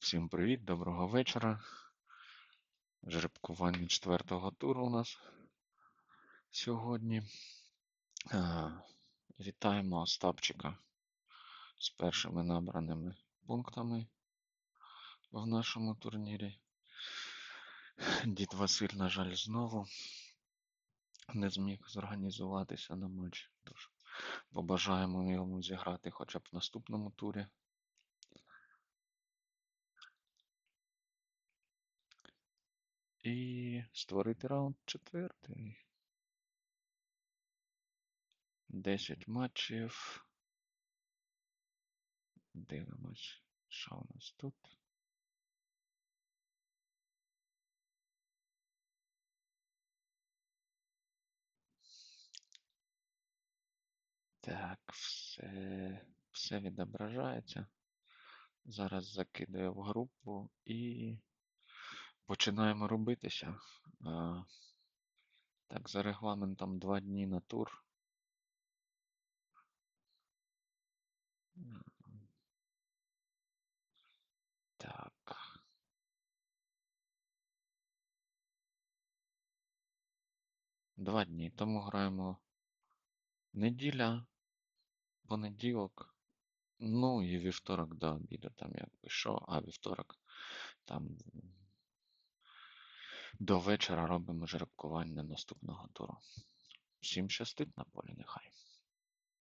Всім привіт, доброго вечора. Жеребкування четвертого туру у нас сьогодні. Е, Вітаємо Остапчика з першими набраними пунктами в нашому турнірі. Дід Василь, на жаль, знову не зміг зорганізуватися на матч. Тож побажаємо йому зіграти хоча б в наступному турі. І створити раунд четвертий. 10 матчів. Дивимось, що у нас тут. Так, все, все відображається. Зараз закидаю в групу і починаємо робитися. А, Так, за регламентом 2 дні на тур. Так. Два дні. Тому граємо неділя, понеділок, ну і вівторок до обіду, там якби що, а вівторок там до вечора робимо жеребкування наступного туру. Всім щастить на полі, нехай.